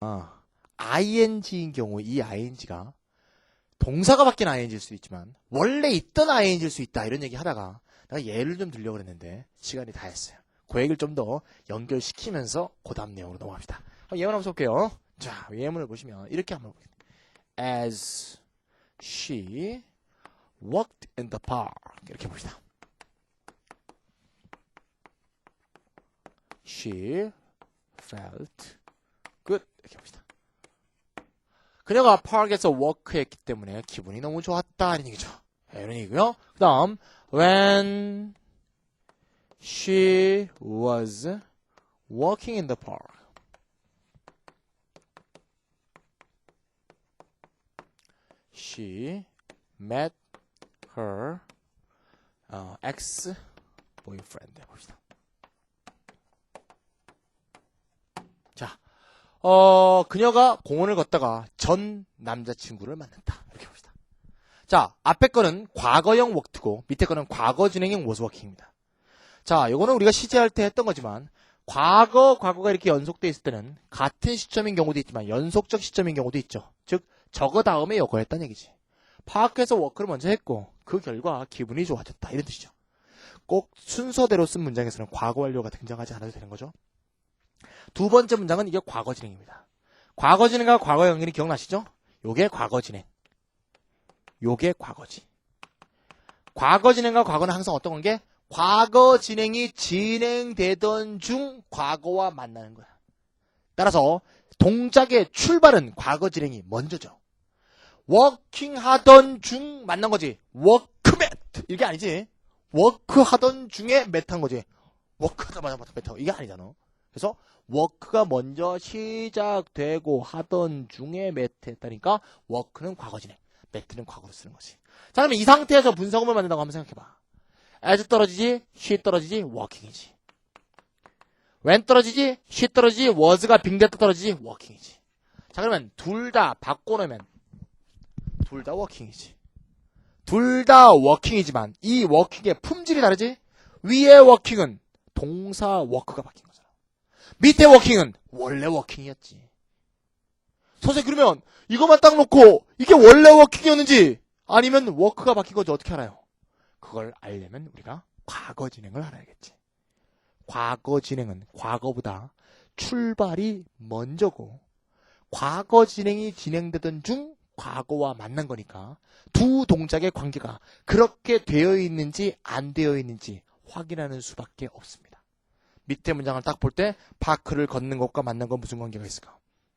아, ing인 경우 이 ing가 동사가 바뀐 ing일 수도 있지만 원래 있던 ing일 수 있다 이런 얘기 하다가 내가 예를 좀 들려고 그랬는데 시간이 다 했어요. 그 얘기를 좀 더 연결시키면서 그 다음 내용으로 넘어갑시다. 한번 예문 한번 볼게요. 자, 예문을 보시면 이렇게 한번 볼게요. As she walked in the park 이렇게 봅시다. She felt 이렇게 봅시다. 그녀가 파크에서 워크했기 때문에 기분이 너무 좋았다 이런 얘기죠. 네, 이런 얘기고요. 그 다음 when she was walking in the park she met her 어, ex boyfriend 봅시다. 자, 어, 그녀가 공원을 걷다가 전 남자친구를 만났다. 이렇게 봅시다. 자, 앞에 거는 과거형 워크고 밑에 거는 과거 진행형 working입니다. 자, 요거는 우리가 시제할 때 했던 거지만 과거, 과거가 이렇게 연속돼 있을 때는 같은 시점인 경우도 있지만 연속적 시점인 경우도 있죠. 즉, 저거 다음에 요거 했다는 얘기지. 파악해서 워크를 먼저 했고 그 결과 기분이 좋아졌다. 이런 뜻이죠. 꼭 순서대로 쓴 문장에서는 과거 완료가 등장하지 않아도 되는 거죠. 두 번째 문장은 이게 과거 진행입니다. 과거 진행과 과거 연결이 기억나시죠? 요게 과거 진행. 요게 과거지. 과거 진행과 과거는 항상 어떤 관계? 과거 진행이 진행되던 중 과거와 만나는 거야. 따라서 동작의 출발은 과거 진행이 먼저죠. 워킹 하던 중 만난 거지. 워크맷 이게 아니지. 워크 하던 중에 맷한 거지. 워크 하자마자 맷하고 이게 아니잖아. 그래서 워크가 먼저 시작되고 하던 중에 매트 했다니까 워크는 과거 진행, 매트는 과거로 쓰는 거지. 자 그러면 이 상태에서 분사구문 만든다고 한번 생각해봐. as 떨어지지, she 떨어지지, working이지. when 떨어지지, she 떨어지지, was가 빙됐다 떨어지지, working이지. 자 그러면 둘 다 바꿔놓으면 둘 다 working이지. 둘 다 working이지만 이 working의 품질이 다르지? 위의 working은 동사 work가 바뀐 거잖아. 밑에 워킹은 원래 워킹이었지. 선생님 그러면 이것만 딱 놓고 이게 원래 워킹이었는지 아니면 워크가 바뀐 건지 어떻게 알아요? 그걸 알려면 우리가 과거 진행을 알아야겠지. 과거 진행은 과거보다 출발이 먼저고 과거 진행이 진행되던 중 과거와 만난 거니까 두 동작의 관계가 그렇게 되어 있는지 안 되어 있는지 확인하는 수밖에 없습니다. 밑에 문장을 딱 볼 때 파크를 걷는 것과 만난 건 무슨 관계가 있을까?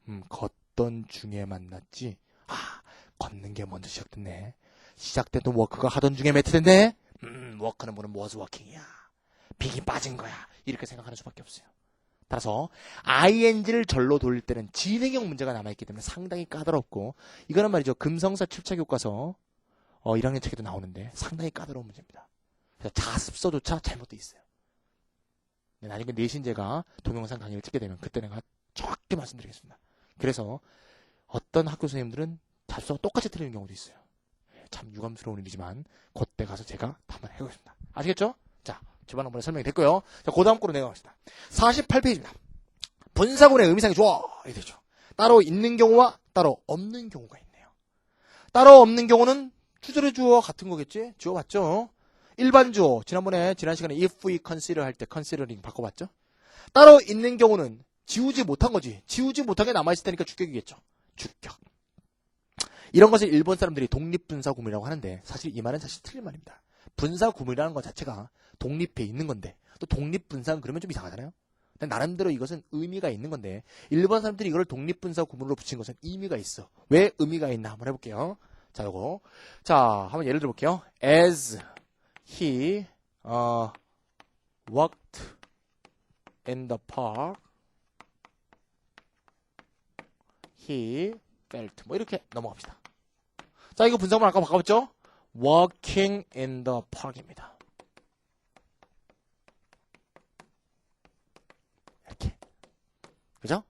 음, 걷던 중에 만났지. 아, 걷는 게 먼저 시작됐네. 시작됐던 워크가 하던 중에 매트됐네. 음, 워크는 뭐는 was working이야. 빅이 빠진 거야. 이렇게 생각하는 수밖에 없어요. 따라서 ing를 절로 돌릴 때는 진행형 문제가 남아있기 때문에 상당히 까다롭고 이거는 말이죠. 금성사 출처 교과서 어, 1학년 책에도 나오는데 상당히 까다로운 문제입니다. 그래서 자습서조차 잘못돼 있어요. 네, 나중에 내신 제가 동영상 강의를 찍게 되면 그때 내가 정확히 말씀드리겠습니다. 그래서 어떤 학교 선생님들은 자습서가 똑같이 틀리는 경우도 있어요. 네, 참 유감스러운 일이지만 그때 가서 제가 한번 해보겠습니다. 아시겠죠? 자, 지난 한번에 설명이 됐고요. 자, 그 다음 거로 내려갑시다. 48페이지입니다. 분사군의 의미상이 좋아. 이 되죠. 따로 있는 경우와 따로 없는 경우가 있네요. 따로 없는 경우는 주절의 주어와 같은 거겠지? 주어 맞죠? 일반 주어. 지난번에, 지난 시간에 if we consider 할 때 considering 바꿔봤죠? 따로 있는 경우는 지우지 못한 거지. 지우지 못한 게 남아있을 테니까 주격이겠죠. 주격. 이런 것을 일본 사람들이 독립분사구문이라고 하는데 사실 이 말은 사실 틀린 말입니다. 분사구문이라는 것 자체가 독립해 있는 건데 또 독립분사는 그러면 좀 이상하잖아요. 근데 나름대로 이것은 의미가 있는 건데 일본 사람들이 이걸 독립분사구문으로 붙인 것은 의미가 있어. 왜 의미가 있나 한번 해볼게요. 자, 요거. 자, 한번 예를 들어볼게요. As he uh, walked in the park, he felt. 뭐 이렇게 넘어갑시다. 자, 이거 분석만 아까 바꿔봤죠? walking in the park입니다. 이렇게. 그죠?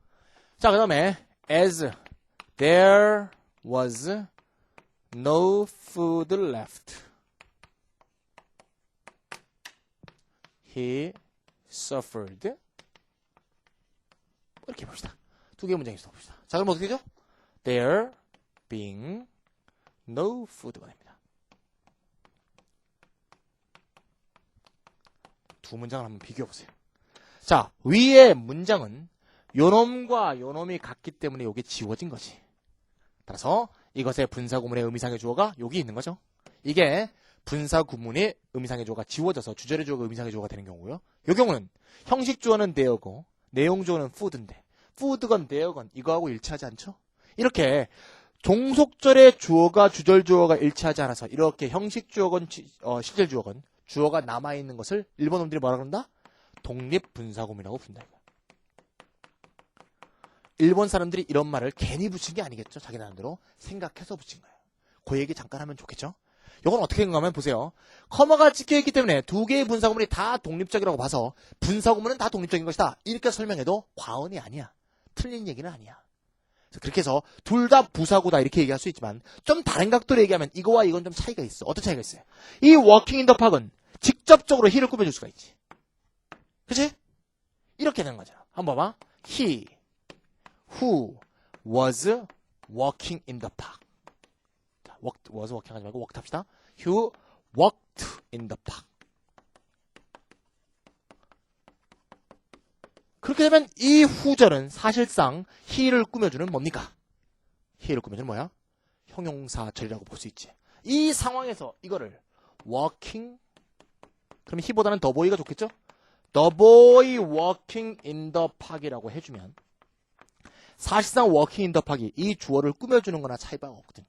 자, 그 다음에 as there was no food left. He suffered. 이렇게 봅시다. 두 개의 문장이 있어 봅시다. 자, 그럼 어떻게 되죠? There being no food가 됩니다. 두 문장을 한번 비교해 보세요. 자, 위의 문장은 요놈과 요놈이 같기 때문에 이게 지워진 거지. 따라서 이것의 분사구문의 의미상의 주어가 여기 있는 거죠. 이게 분사 구문의 의미상의 주어가 지워져서 주절의 주어가 의미상의 주어가 되는 경우고요. 이 경우는 형식 주어는 there고 내용 주어는 food인데 food건 there건 이거하고 일치하지 않죠? 이렇게 종속절의 주어가 주절 주어가 일치하지 않아서 이렇게 형식 주어건 지- 어, 실질 주어건 주어가 남아 있는 것을 일본 놈들이 뭐라 그런다? 독립 분사구문이라고 부른다. 일본 사람들이 이런 말을 괜히 붙인 게 아니겠죠. 자기 나름대로 생각해서 붙인 거예요. 그 얘기 잠깐 하면 좋겠죠. 이건 어떻게 생각하면 보세요. 커마가 찍혀 있기 때문에 두 개의 분사구문이 다 독립적이라고 봐서 분사구문은 다 독립적인 것이다. 이렇게 설명해도 과언이 아니야. 틀린 얘기는 아니야. 그렇게 해서 둘 다 부사구다 이렇게 얘기할 수 있지만 좀 다른 각도로 얘기하면 이거와 이건 좀 차이가 있어. 어떤 차이가 있어요? 이 워킹 인더 팍은 직접적으로 he를 꾸며줄 수가 있지. 그치? 이렇게 되는 거잖아. 한번 봐봐. He who was walking in the park. 자, walked, was walking 하지 말고 walked 합시다. Who walked in the park. 그렇게 되면 이 후절은 사실상 he를 꾸며주는 뭡니까? he를 꾸며주는 뭐야? 형용사절이라고 볼 수 있지. 이 상황에서 이거를 walking 그럼 he보다는 the boy가 좋겠죠? The boy walking in the park이라고 해주면 사실상 walking in the park이 이 주어를 꾸며주는 거나 차이가 없거든요.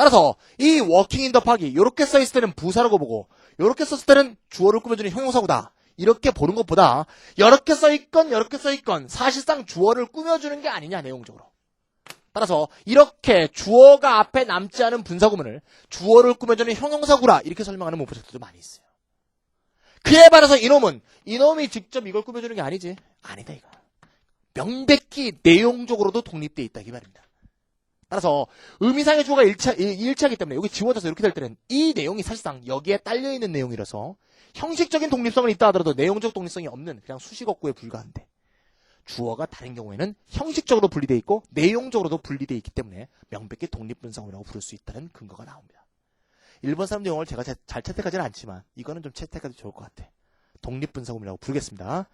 따라서 이 walking in the park이 이렇게 써있을 때는 부사라고 보고 이렇게 썼을 때는 주어를 꾸며주는 형용사구다. 이렇게 보는 것보다 이렇게 써있건 이렇게 써있건 사실상 주어를 꾸며주는 게 아니냐 내용적으로. 따라서 이렇게 주어가 앞에 남지 않은 분사구문을 주어를 꾸며주는 형용사구라 이렇게 설명하는 문법책들도 많이 있어요. 그에 반해서 이놈은 이놈이 직접 이걸 꾸며주는 게 아니지. 아니다 이거. 명백히 내용적으로도 독립되어 있다 이 말입니다. 따라서 의미상의 주어가 일차, 일- 일치하기 때문에 여기 지워져서 이렇게 될 때는 이 내용이 사실상 여기에 딸려 있는 내용이라서 형식적인 독립성은 있다 하더라도 내용적 독립성이 없는 그냥 수식어구에 불과한데 주어가 다른 경우에는 형식적으로 분리되어 있고 내용적으로도 분리되어 있기 때문에 명백히 독립분사구라고 부를 수 있다는 근거가 나옵니다. 일본 사람들 용어를 제가 자- 잘 채택하지는 않지만 이거는 좀 채택해도 좋을 것 같아. 독립분사구문이라고 부르겠습니다.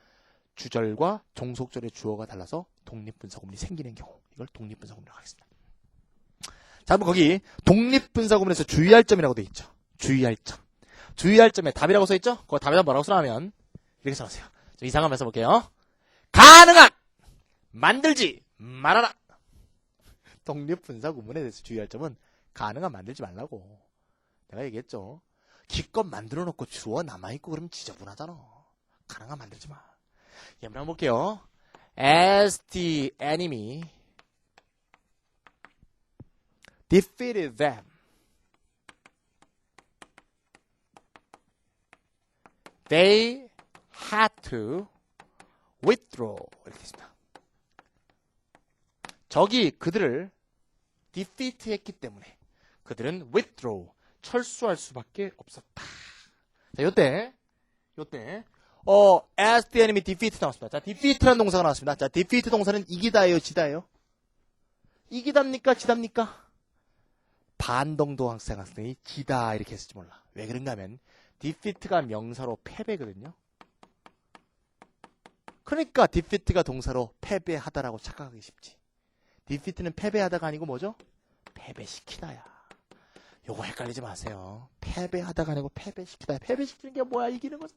주절과 종속절의 주어가 달라서 독립분사구문이 생기는 경우 이걸 독립분사구문이라고 하겠습니다. 자, 그럼 거기 독립분사구문에서 주의할 점이라고 돼 있죠. 주의할 점. 주의할 점에 답이라고 써 있죠? 그거 답에다 뭐라고 써놨으면 이렇게 써놓으세요. 좀 이상한 말 써볼게요. 가능한 만들지 말아라. 독립분사구문에 대해서 주의할 점은 가능한 만들지 말라고. 내가 얘기했죠. 기껏 만들어 놓고 주어 남아있고 그러면 지저분하잖아. 가능한 만들지 마. 예문 한번 볼게요. As the enemy defeated them, they had to withdraw. 이렇게 됐습니다. 적이 그들을 defeat 했기 때문에 그들은 withdraw, 철수할 수밖에 없었다. 자, 요때, 요때, 어, as the enemy defeat 나왔습니다. 자, defeat라는 동사가 나왔습니다. 자, defeat 동사는 이기다예요, 지다예요? 이기답니까, 지답니까? 반동도 학생 학생이 지다 이렇게 했을지 몰라. 왜 그런가 하면 defeat가 명사로 패배거든요. 그러니까 defeat가 동사로 패배하다라고 착각하기 쉽지. defeat는 패배하다가 아니고 뭐죠? 패배시키다야. 요거 헷갈리지 마세요. 패배하다가 아니고 패배시키다. 패배시키는 게 뭐야? 이기는 거죠.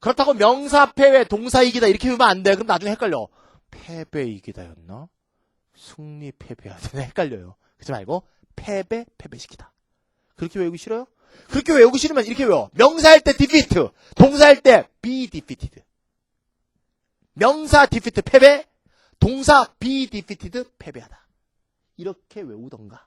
그렇다고 명사 패배, 동사 이기다 이렇게 보면 안 돼. 그럼 나중에 헷갈려. 패배 이기다였나? 승리 패배하다. 헷갈려요. 그러지 말고 패배 패배시키다. 그렇게 외우기 싫어요? 그렇게 외우기 싫으면 이렇게 외워. 명사할 때 defeat, 동사할 때 be defeated. 명사 defeat 패배, 동사 be defeated 패배하다. 이렇게 외우던가.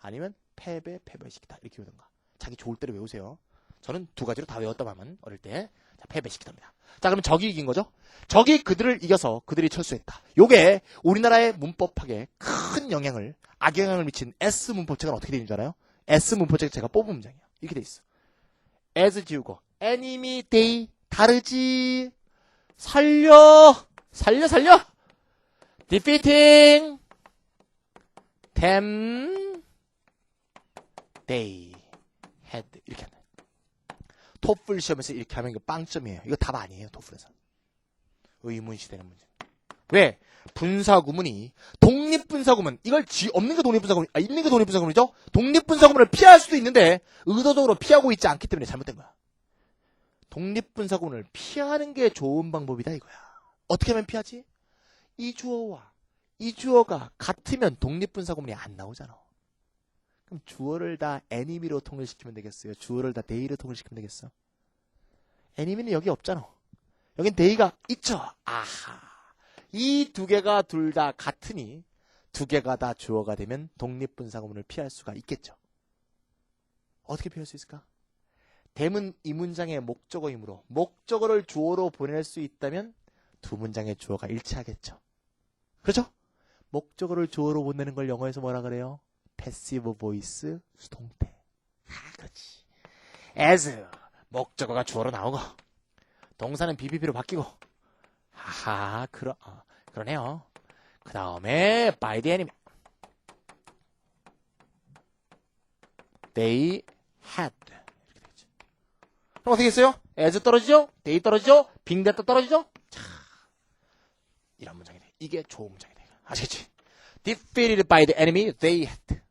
아니면 패배 패배시키다. 이렇게 외우던가. 자기 좋을 대로 외우세요. 저는 두 가지로 다 외웠다 하면 어릴 때 자, 패배시키답니다. 자, 그러면 적이 이긴 거죠? 적이 그들을 이겨서 그들이 철수했다. 요게 우리나라의 문법학에 큰 영향을 악영향을 미친 S 문법책은 어떻게 되는 줄 알아요? S 문법책 제가 뽑은 문장이에요. 이렇게 돼 있어. as 지우고 enemy day 다르지 살려 살려 살려 defeating them they had 이렇게 하는 토플 시험에서 이렇게 하면 이거 빵점이에요. 이거 답 아니에요. 토플에서 의문시 되는 문제. 왜? 분사구문이 독립분사구문 이걸 지 없는 게 독립분사구문 아 있는 게 독립분사구문이죠. 독립분사구문을 피할 수도 있는데 의도적으로 피하고 있지 않기 때문에 잘못된 거야. 독립분사구문을 피하는 게 좋은 방법이다 이거야. 어떻게 하면 피하지? 이 주어와 이 주어가 같으면 독립분사구문이 안 나오잖아. 그럼 주어를 다 애니미로 통일시키면 되겠어요. 주어를 다 데이로 통일시키면 되겠어. 애니미는 여기 없잖아. 여긴 데이가 있죠. 아하. 이 두 개가 둘 다 같으니 두 개가 다 주어가 되면 독립분사구문을 피할 수가 있겠죠. 어떻게 피할 수 있을까? 대문 이 문장의 목적어이므로 목적어를 주어로 보낼 수 있다면 두 문장의 주어가 일치하겠죠. 그렇죠? 목적어를 주어로 보내는 걸 영어에서 뭐라 그래요? 패시브 보이스 수동태. 아, 그렇지. as 목적어가 주어로 나오고 동사는 BBB로 바뀌고 하하 그러 어, 그러네요. 그 다음에 by the enemy they had 이렇게 되겠죠. 그럼 어떻게 했어요? as 떨어지죠? they 떨어지죠? being that 떨어지죠? 자, 이런 문장이 돼. 이게 좋은 문장이 돼. 아시겠지? defeated by the enemy they had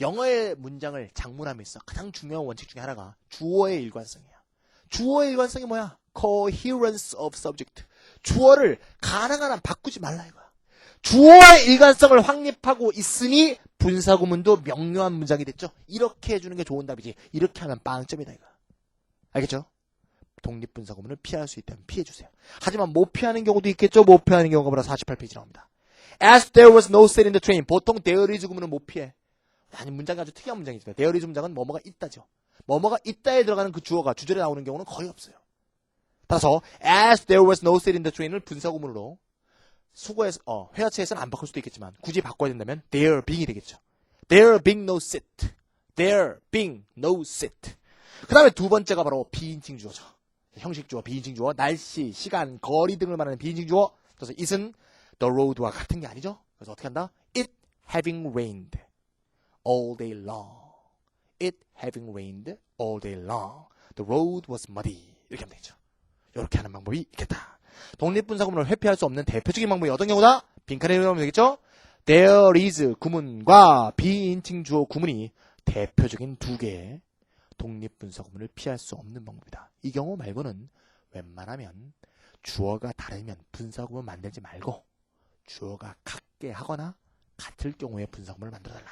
영어의 문장을 작문함에서 가장 중요한 원칙 중에 하나가 주어의 일관성이야. 주어의 일관성이 뭐야? coherence of subject. 주어를 가능한 한 바꾸지 말라 이거야. 주어의 일관성을 확립하고 있으니 분사구문도 명료한 문장이 됐죠. 이렇게 해주는 게 좋은 답이지. 이렇게 하면 빵점이다 이거. 알겠죠? 독립분사구문을 피할 수 있다면 피해주세요. 하지만 못 피하는 경우도 있겠죠. 못 피하는 경우가 바로 48페이지 나옵니다. As there was no seat in the train. 보통 there is 구문은 못 피해. 아니 문장이 아주 특이한 문장이죠. there is 문장은 뭐뭐가 있다죠. 뭐뭐가 있다에 들어가는 그 주어가 주절에 나오는 경우는 거의 없어요. 따라서 as there was no seat in the train을 분사구문으로 수거해서 어, 회화체에서는 안 바꿀 수도 있겠지만 굳이 바꿔야 된다면 there being이 되겠죠. there being no seat. there being no seat. 그 다음에 두 번째가 바로 비인칭 주어죠. 형식 주어, 비인칭 주어, 날씨, 시간, 거리 등을 말하는 비인칭 주어. 그래서 it은 the road와 같은 게 아니죠. 그래서 어떻게 한다? It having rained all day long. It having rained all day long. The road was muddy. 이렇게 하면 되죠. 이렇게 하는 방법이 있겠다. 독립분사구문을 회피할 수 없는 대표적인 방법이 어떤 경우다? 빈칸에 넣으면 되겠죠? There is 구문과 비인칭 주어 구문이 대표적인 두 개의 독립분사구문을 피할 수 없는 방법이다. 이 경우 말고는 웬만하면 주어가 다르면 분사구문 만들지 말고 주어가 같게 하거나 같을 경우에 분사구문을 만들어달라.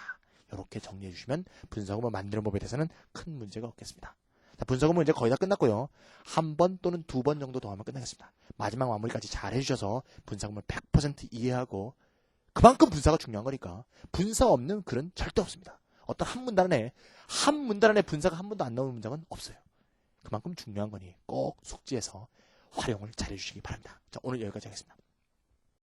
이렇게 정리해 주시면 분사구문 만드는 법에 대해서는 큰 문제가 없겠습니다. 자, 분사구문 이제 거의 다 끝났고요. 한 번 또는 두 번 정도 더 하면 끝나겠습니다. 마지막 마무리까지 잘 해주셔서 분사구문 100% 이해하고 그만큼 분사가 중요한 거니까 분사 없는 글은 절대 없습니다. 어떤 한 문단 안에 한 문단 안에 분사가 한 번도 안 나오는 문장은 없어요. 그만큼 중요한 거니 꼭 숙지해서 활용을 잘 해주시기 바랍니다. 자, 오늘 여기까지 하겠습니다.